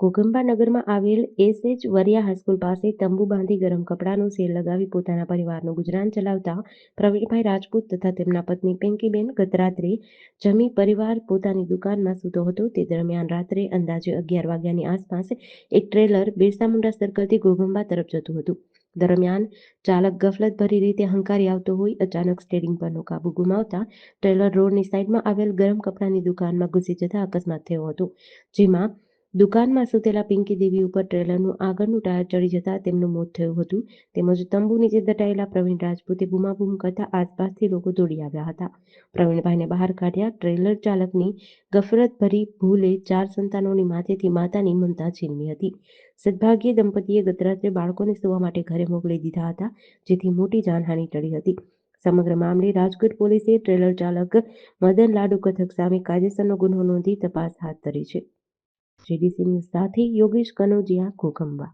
ઘોઘંબા નગરમાં આવેલ SH Variya high school પાસે તંબુ બાંધી ગરમ કપડાનું સેલ લગાવી પોતાના પરિવારનું ગુજરાન ચલાવતા પ્રવીણભાઈ રાજપૂત તથા તેમના પત્ની પિંકીબેન ગત રાત્રે જમી પરિવાર પોતાની દુકાનમાં સૂતો હતો. તે દરમિયાન રાત્રે અંદાજે અગિયાર વાગ્યાની આસપાસ એક ટ્રેલર બિરસા મુંડા સર્કલથી ઘોઘંબા તરફ જતું હતું. દરમિયાન ચાલક ગફલતભરી રીતે હંકારી આવતો હોય અચાનક સ્ટેરિંગ પરનો કાબુ ગુમાવતા ટ્રેલર રોડની સાઈડમાં આવેલ ગરમ કપડાની દુકાનમાં ઘૂસી જતા અકસ્માત થયો હતો, જેમાં દુકાનમાં સૂતેલા પિંકી દેવી ઉપર ટ્રેલરનું આગળનું ટાયર ચડી જતા તેમનું મોત થયું હતું. તેમજ તંબુ નીચે દટાયેલા પ્રવીણ રાજપૂતે બૂમાબૂમ કરતા આસપાસથી લોકો દોડી આવ્યા હતા. પ્રવીણભાઈને બહાર કાઢ્યા ટ્રેલર ચાલકની ગફરતભરી ભૂલે ચાર સંતાનોની માથેથી માતાની મમતા છીનવી હતી. સદભાગ્યે દંપતીએ ગતરાત્રે બાળકોને સુવા માટે ઘરે મોકલી દીધા હતા, જેથી મોટી જાનહાનિ ટળી હતી. સમગ્ર મામલે રાજકોટ પોલીસે ટ્રેલર ચાલક મદન લાડુ કથક સામે કાયદેસરનો ગુનો નોંધી તપાસ હાથ ધરી છે. જીડીસી ન્યૂઝ સાથે યોગેશ કનોજિયા ઘોઘંબા.